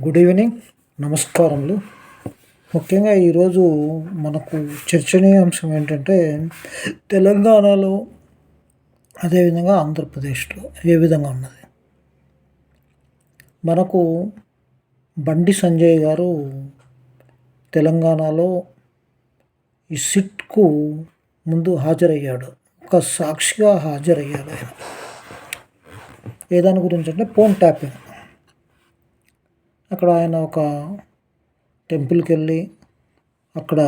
Good evening నమస్కారములు. ముఖ్యంగా ఈరోజు మనకు చర్చనీయాంశం ఏంటంటే తెలంగాణలో అదేవిధంగా ఆంధ్రప్రదేశ్లో ఏ విధంగా ఉన్నది? మనకు బండి సంజయ్ గారు తెలంగాణలో ఈ సిట్కు ముందు హాజరయ్యాడు. ఒక సాక్షిగా హాజరయ్యాడు ఆయన. ఏ దాని గురించి అంటే ఫోన్ ట్యాపింగ్. అక్కడ ఆయన ఒక టెంపుల్కి వెళ్ళి అక్కడ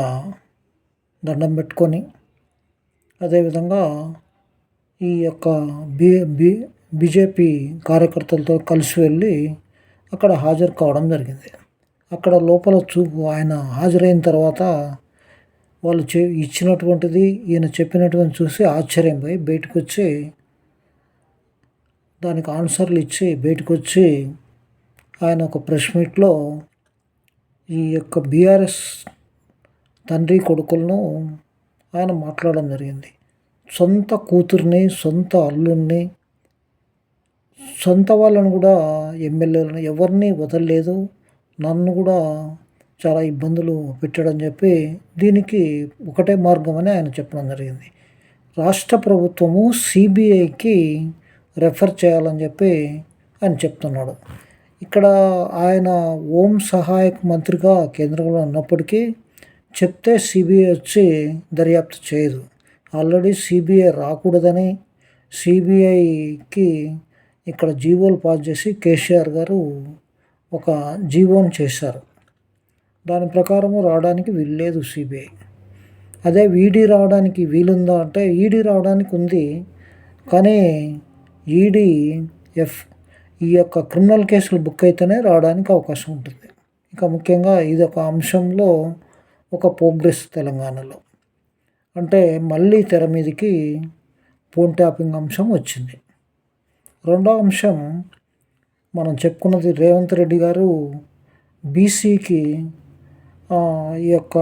దండం పెట్టుకొని అదేవిధంగా ఈ యొక్క బి బి బీజేపీ కార్యకర్తలతో కలిసి వెళ్ళి అక్కడ హాజరు కావడం జరిగింది. అక్కడ లోపల చూపు ఆయన హాజరైన తర్వాత వాళ్ళు చే ఇచ్చినటువంటిది ఈయన చెప్పినటువంటి చూసి ఆశ్చర్యంపోయి బయటకు వచ్చి దానికి ఆన్సర్లు ఇచ్చి బయటకు వచ్చి ఆయన ఒక ప్రెస్ మీట్లో ఈ యొక్క బీఆర్ఎస్ తండ్రి కొడుకులను ఆయన మాట్లాడడం జరిగింది. సొంత కూతుర్ని సొంత అల్లుడిని సొంత వాళ్ళని కూడా ఎమ్మెల్యేలను ఎవరిని వదలలేదు. నన్ను కూడా చాలా ఇబ్బందులు పెట్టాడని చెప్పి దీనికి ఒకటే మార్గం అని ఆయన చెప్పడం జరిగింది. రాష్ట్ర ప్రభుత్వము సిబిఐకి రెఫర్ చేయాలని చెప్పి ఆయన చెప్తున్నాడు. ఇక్కడ ఆయన హోం సహాయక మంత్రిగా కేంద్రంలో ఉన్నప్పటికీ చెప్తే సిబిఐ వచ్చి దర్యాప్తు చేయదు. ఆల్రెడీ సిబిఐ రాకూడదని సిబిఐకి ఇక్కడ జీవోలు పాస్ చేసి కేసీఆర్ గారు ఒక జీవోని చేశారు. దాని ప్రకారము రావడానికి వీల్లేదు సిబిఐ. అదే ఈడీ రావడానికి వీలుందా అంటే ఈడీ రావడానికి ఉంది. కానీ ఈడీ ఎఫ్ ఈ యొక్క క్రిమినల్ కేసులు బుక్ అయితేనే రావడానికి అవకాశం ఉంటుంది. ఇక ముఖ్యంగా ఇది ఒక అంశంలో ఒక ప్రోగ్రెస్ తెలంగాణలో. అంటే మళ్ళీ తెర మీదకి ఫోన్ ట్యాపింగ్ అంశం వచ్చింది. రెండో అంశం మనం చెప్పుకున్నది రేవంత్ రెడ్డి గారు బీసీకి ఈ యొక్క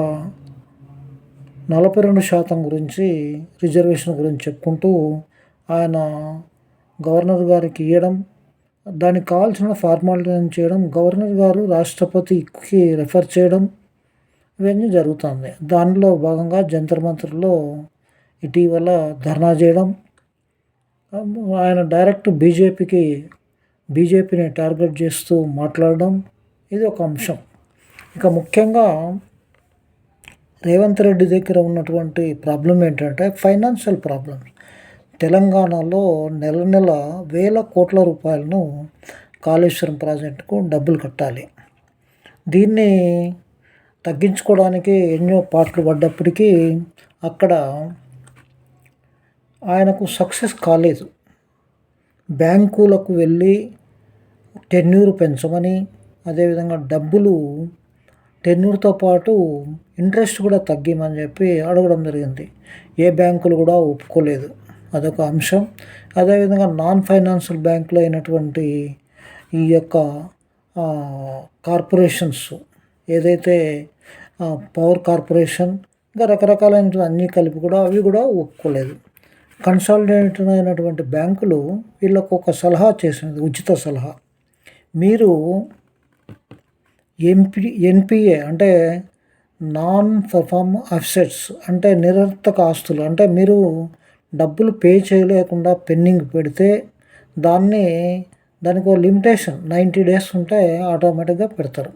నలభై రెండు శాతం గురించి రిజర్వేషన్ గురించి చెప్పుకుంటూ ఆయన గవర్నర్ గారికి ఇవ్వడం దానికి కావాల్సిన ఫార్మాలిటీని చేయడం గవర్నర్ గారు రాష్ట్రపతికి రెఫర్ చేయడం ఇవన్నీ జరుగుతుంది. దానిలో భాగంగా జంతర్ మంత్రుల్లో ఇటీవల ధర్నా చేయడం ఆయన డైరెక్ట్ బీజేపీకి బీజేపీని టార్గెట్ చేస్తూ మాట్లాడడం ఇది ఒక అంశం. ఇక ముఖ్యంగా రేవంత్ రెడ్డి దగ్గర ఉన్నటువంటి ప్రాబ్లం ఏంటంటే ఫైనాన్షియల్ ప్రాబ్లమ్స్ తెలంగాణలో నెల నెల వేల కోట్ల రూపాయలను కాళేశ్వరం ప్రాజెక్టుకు డబ్బులు కట్టాలి. దీన్ని తగ్గించుకోవడానికి ఎన్నో పాటలు పడ్డప్పటికీ అక్కడ ఆయనకు సక్సెస్ కాలేదు. బ్యాంకులకు వెళ్ళి టెన్యూర్ పెంచమని అదేవిధంగా డబ్బులు టెన్యూర్తో పాటు ఇంట్రెస్ట్ కూడా తగ్గిమని చెప్పి అడగడం జరిగింది. ఏ బ్యాంకులు కూడా ఒప్పుకోలేదు. అదొక అంశం. అదేవిధంగా నాన్ ఫైనాన్షియల్ బ్యాంకులో అయినటువంటి ఈ యొక్క కార్పొరేషన్స్ ఏదైతే పవర్ కార్పొరేషన్ ఇంకా రకరకాలైన అన్నీ కలిపి కూడా అవి కూడా ఒప్పుకోలేదు. కన్సాలిడేటెడ్ అయినటువంటి బ్యాంకులు వీళ్ళకు ఒక సలహా చేసినది ఉచిత సలహా. మీరు ఎంపీ ఎన్పిఏ అంటే నాన్ పర్ఫార్మ్ అఫ్సెట్స్ అంటే నిరర్థక ఆస్తులు అంటే మీరు డబ్బులు పే చేయలేకుండా పెండింగ్ పెడితే దాన్ని దానికి ఒక లిమిటేషన్ నైంటీ డేస్ ఉంటే ఆటోమేటిక్గా పెడతారు.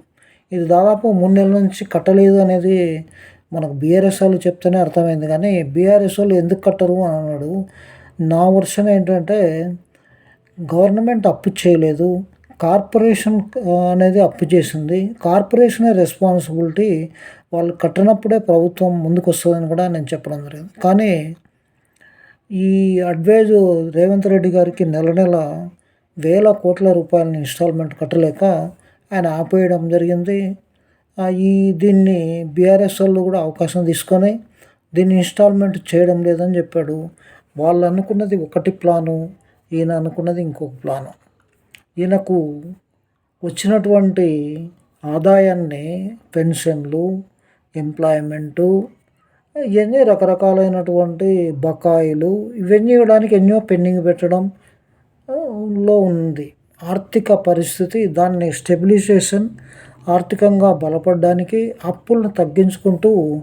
ఇది దాదాపు మూడు నెలల నుంచి కట్టలేదు అనేది మనకు బీఆర్ఎస్ వాళ్ళు చెప్తేనే అర్థమైంది. కానీ బీఆర్ఎస్ వాళ్ళు ఎందుకు కట్టరు అని అన్నాడు. నా వర్షన్ ఏంటంటే గవర్నమెంట్ అప్పు చేయలేదు. కార్పొరేషన్ అనేది అప్పు చేసింది. కార్పొరేషనే రెస్పాన్సిబిలిటీ వాళ్ళు కట్టినప్పుడే ప్రభుత్వం ముందుకు వస్తుందని కూడా నేను చెప్పడం జరిగింది. కానీ ఈ అడ్వైజ్ రేవంత్ రెడ్డి గారికి నెల నెల వేల కోట్ల రూపాయలని ఇన్స్టాల్మెంట్ కట్టలేక ఆయన ఆపేయడం జరిగింది. ఈ దీన్ని బీఆర్ఎస్ వాళ్ళు కూడా అవకాశం తీసుకొని దీన్ని ఇన్స్టాల్మెంట్ చేయడం లేదని చెప్పాడు. వాళ్ళు అనుకున్నది ఒకటి ప్లాను ఈయన అనుకున్నది ఇంకొక ప్లాను. ఈయనకు వచ్చినటువంటి ఆదాయాన్ని పెన్షన్లు ఎంప్లాయ్మెంటు ఇవన్నీ రకరకాలైనటువంటి బకాయిలు ఇవన్నీ ఇవ్వడానికి ఎన్నో పెండింగ్ పెట్టడం లో ఉంది. ఆర్థిక పరిస్థితి దాన్ని స్టెబిలైజేషన్ ఆర్థికంగా బలపడడానికి అప్పులను తగ్గించుకుంటూ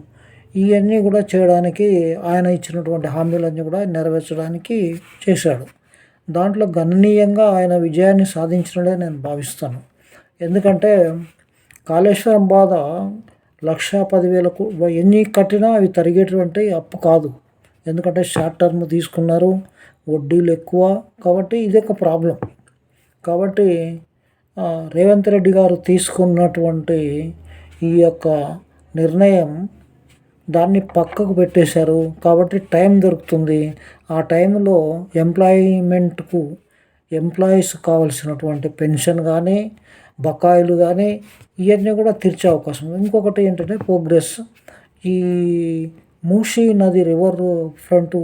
ఇవన్నీ కూడా చేయడానికి ఆయన ఇచ్చినటువంటి హామీలన్నీ కూడా నెరవేర్చడానికి చేశాడు. దాంట్లో గణనీయంగా ఆయన విజయాన్ని సాధించినడే నేను భావిస్తాను. ఎందుకంటే కాళేశ్వరం బాధ లక్ష పదివేలకు ఎన్ని కట్టినా అవి తరిగేటువంటి అప్పు కాదు. ఎందుకంటే షార్ట్ టర్మ్ తీసుకున్నారు వడ్డీలు ఎక్కువ. కాబట్టి ఇది ఒక ప్రాబ్లం. కాబట్టి రేవంత్ రెడ్డి గారు తీసుకున్నటువంటి ఈ యొక్క నిర్ణయం దాన్ని పక్కకు పెట్టేశారు. కాబట్టి టైం దొరుకుతుంది. ఆ టైంలో ఎంప్లాయ్మెంట్కు ఎంప్లాయీస్ కావాల్సినటువంటి పెన్షన్ కానీ బకాయిలు కానీ ఇవన్నీ కూడా తీర్చే అవకాశం ఇంకొకటి ఏంటంటే ప్రోగ్రెస్. ఈ మూషి నది రివర్ ఫ్రంట్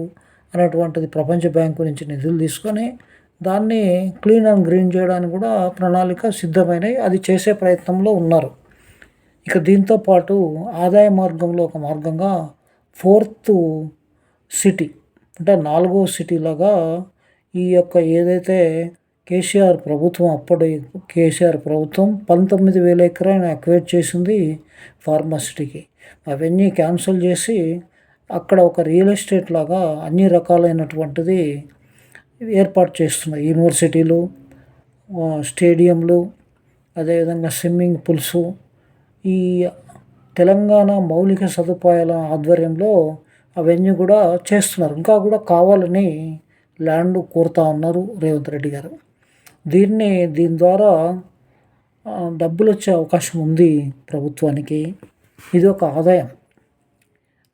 అనేటువంటిది ప్రపంచ బ్యాంకు నుంచి నిధులు తీసుకొని దాన్ని క్లీన్ అండ్ గ్రీన్ చేయడానికి కూడా ప్రణాళిక సిద్ధమైనవి అది చేసే ప్రయత్నంలో ఉన్నారు. ఇక దీంతో పాటు ఆదాయ మార్గంలో ఒక మార్గంగా ఫోర్త్ సిటీ అంటే నాలుగో సిటీలాగా ఈ యొక్క ఏదైతే కేసీఆర్ ప్రభుత్వం అప్పటి కేసీఆర్ ప్రభుత్వం పంతొమ్మిది వేల ఎకరాన్ని అక్వైర్ చేసింది ఫార్మాసిటీకి అవన్నీ క్యాన్సిల్ చేసి అక్కడ ఒక రియల్ ఎస్టేట్ లాగా అన్ని రకాలైనటువంటిది ఏర్పాటు చేస్తున్నాయి యూనివర్సిటీలు స్టేడియంలు అదేవిధంగా స్విమ్మింగ్ పూల్స్ ఈ తెలంగాణ మౌలిక సదుపాయాల ఆధ్వర్యంలో అవన్నీ కూడా చేస్తున్నారు. ఇంకా కూడా కావాలని ల్యాండ్ కోరుతా ఉన్నారు రేవంత్ రెడ్డి గారు. దీన్ని దీని ద్వారా డబ్బులు వచ్చే అవకాశం ఉంది ప్రభుత్వానికి. ఇది ఒక ఆదాయం.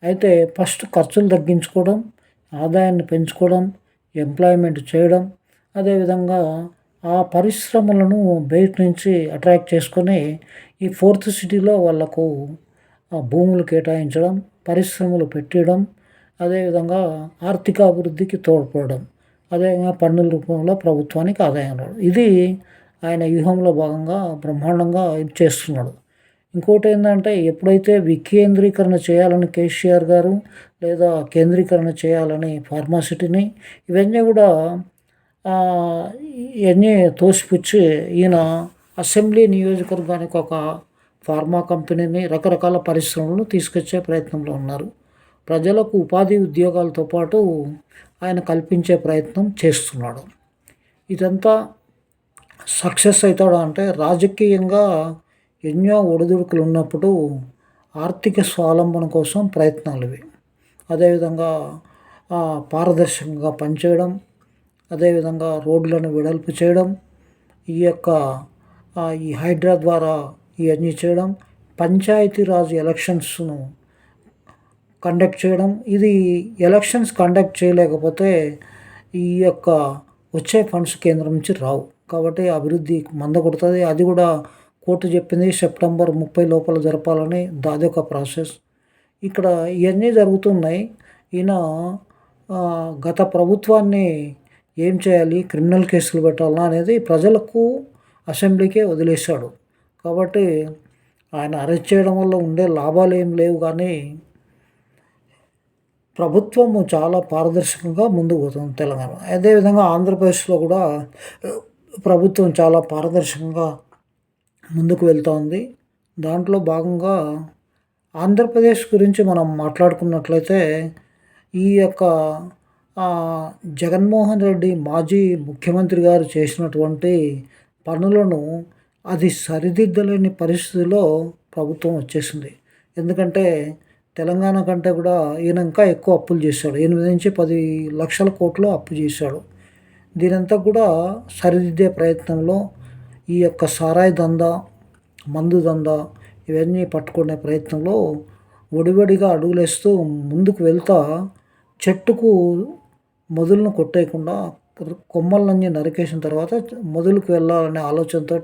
అయితే ఫస్ట్ ఖర్చులు తగ్గించుకోవడం ఆదాయాన్ని పెంచుకోవడం ఎంప్లాయ్మెంట్ చేయడం అదేవిధంగా ఆ పరిశ్రమలను బయట నుంచి అట్రాక్ట్ చేసుకొని ఈ ఫోర్త్ సిటీలో వాళ్ళకు భూములు కేటాయించడం పరిశ్రమలు పెట్టడం అదేవిధంగా ఆర్థిక అభివృద్ధికి తోడ్పడడం. అదేవిధంగా పన్నుల రూపంలో ప్రభుత్వానికి ఆదాయం రావడం. ఇది ఆయన వ్యూహంలో భాగంగా బ్రహ్మాండంగా ఇది చేస్తున్నాడు. ఇంకోటి ఏంటంటే ఎప్పుడైతే వికేంద్రీకరణ చేయాలని కేసీఆర్ గారు లేదా కేంద్రీకరణ చేయాలని ఫార్మాసిటీని ఇవన్నీ కూడా ఇవన్నీ తోసిపుచ్చి ఈయన అసెంబ్లీ నియోజకవర్గానికి ఒక ఫార్మా కంపెనీని రకరకాల పరిశ్రమలను తీసుకొచ్చే ప్రయత్నంలో ఉన్నారు. ప్రజలకు ఉపాధి ఉద్యోగాలతో పాటు ఆయన కల్పించే ప్రయత్నం చేస్తున్నాడు. ఇదంతా సక్సెస్ అవుతాడు అంటే రాజకీయంగా ఎన్నో ఒడిదుడుకులు ఉన్నప్పుడు ఆర్థిక స్వావలంబన కోసం ప్రయత్నాలు ఇవి. అదేవిధంగా పారదర్శకంగా పనిచేయడం అదేవిధంగా రోడ్లను వెడల్పు చేయడం ఈ యొక్క ఈ హైడ్రా ద్వారా ఇవన్నీ చేయడం పంచాయతీరాజ్ ఎలక్షన్స్ను కండక్ట్ చేయడం. ఇది ఎలక్షన్స్ కండక్ట్ చేయలేకపోతే ఈ యొక్క వచ్చే ఫండ్స్ కేంద్రం నుంచి రావు. కాబట్టి అభివృద్ధి మంద కొడుతుంది. అది కూడా కోర్టు చెప్పింది సెప్టెంబర్ ముప్పై లోపల జరపాలని దాదొక ప్రాసెస్. ఇక్కడ ఇవన్నీ జరుగుతున్నాయి. ఈయన గత ప్రభుత్వాన్ని ఏం చేయాలి క్రిమినల్ కేసులు పెట్టాలా అనేది ప్రజలకు అసెంబ్లీకే వదిలేశాడు. కాబట్టి ఆయన అరెస్ట్ చేయడం వల్ల ఉండే లాభాలు ఏం లేవు కానీ ప్రభుత్వము చాలా పారదర్శకంగా ముందుకు పోతుంది తెలంగాణ. అదేవిధంగా ఆంధ్రప్రదేశ్లో కూడా ప్రభుత్వం చాలా పారదర్శకంగా ముందుకు వెళ్తోంది. దాంట్లో భాగంగా ఆంధ్రప్రదేశ్ గురించి మనం మాట్లాడుకున్నట్లయితే ఈ యొక్క జగన్మోహన్ రెడ్డి మాజీ ముఖ్యమంత్రి గారు చేసినటువంటి పనులను అది సరిదిద్దలేని పరిస్థితిలో ప్రభుత్వం వచ్చేసింది. ఎందుకంటే తెలంగాణ కంటే కూడా ఈయన ఇంకా ఎక్కువ అప్పులు చేశాడు. ఎనిమిది నుంచి పది లక్షల కోట్లు అప్పు చేశాడు. దీనంతా కూడా సరిదిద్దే ప్రయత్నంలో ఈ యొక్క సారాయి దందా మందు దందా ఇవన్నీ పట్టుకునే ప్రయత్నంలో ఒడివడిగా అడుగులేస్తూ ముందుకు వెళ్తా చెట్టుకు మొదలను కొట్టేయకుండా కొమ్మలన్నీ నరికేసిన తర్వాత మొదలుకు వెళ్ళాలనే ఆలోచనతో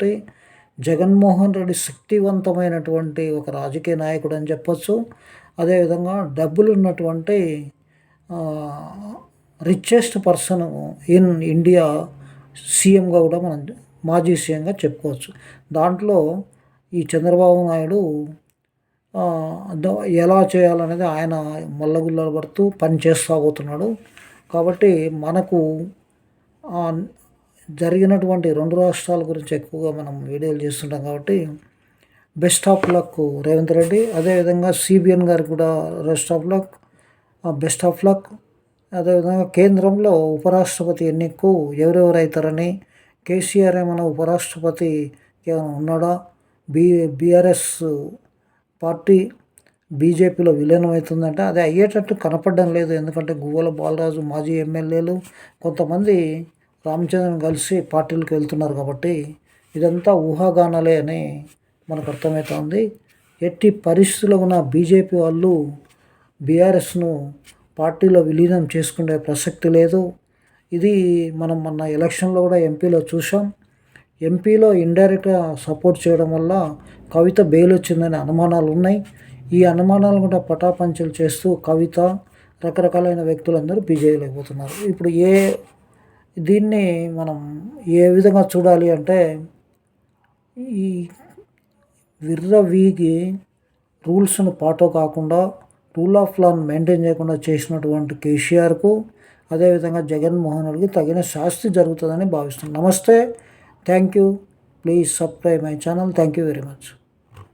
జగన్మోహన్ రెడ్డి శక్తివంతమైనటువంటి ఒక రాజకీయ నాయకుడు అని చెప్పచ్చు. అదేవిధంగా డబ్బులు ఉన్నటువంటి రిచెస్ట్ పర్సన్ ఇన్ ఇండియా సీఎంగా కూడా మనం మాజీ సీఎంగా చెప్పుకోవచ్చు. దాంట్లో ఈ చంద్రబాబు నాయుడు ఎలా చేయాలనేది ఆయన మల్లగుల్లలు పడుతూ పని చేస్తూ కాబట్టి మనకు జరిగినటువంటి రెండు రాష్ట్రాల గురించి ఎక్కువగా మనం వీడియోలు చేస్తుంటాం కాబట్టి best of luck Revanth Reddy. అదేవిధంగా సిబిఎన్ గారికి కూడా best of luck. Best of luck. అదేవిధంగా కేంద్రంలో ఉపరాష్ట్రపతి ఎన్నికకు ఎవరెవరు అవుతారని కేసీఆర్ ఏమైనా ఉపరాష్ట్రపతి ఏమైనా ఉన్నాడా? బీ బీఆర్ఎస్ పార్టీ బీజేపీలో విలీనం అవుతుందంటే అది అయ్యేటట్టు కనపడడం లేదు. ఎందుకంటే గువ్వల బాలరాజు మాజీ ఎమ్మెల్యేలు కొంతమంది రామచంద్రన్ కలిసి పార్టీలకు వెళ్తున్నారు కాబట్టి ఇదంతా ఊహాగానాలే అని మనకు అర్థమవుతుంది ఎట్టి పరిస్థితుల్లో ఉన్న బీజేపీ వాళ్ళు బీఆర్ఎస్ను పార్టీలో విలీనం చేసుకునే ప్రసక్తి లేదు. ఇది మనం మొన్న ఎలక్షన్లో కూడా ఎంపీలో చూసాం ఎంపీలో ఇండైరెక్ట్గా సపోర్ట్ చేయడం వల్ల కవిత బెయిల్ వచ్చిందనే అనుమానాలు ఉన్నాయి. ఈ అనుమానాలు కూడా పటాపంచలు చేస్తూ కవిత రకరకాలైన వ్యక్తులందరూ బీజేపీలోకి పోతున్నారు. ఇప్పుడు ఏ దీన్ని మనం ఏ విధంగా చూడాలి అంటే ఈ విర్రవీగి రూల్స్ను పాటో కాకుండా రూల్ ఆఫ్ లాను మెయింటైన్ చేయకుండా చేసినటువంటి కేసీఆర్కు అదేవిధంగా జగన్మోహన్ రెడ్డికి తగిన శాస్తి జరుగుతుందని భావిస్తున్నాను నమస్తే. Thank you. Please subscribe my channel. Thank you very much.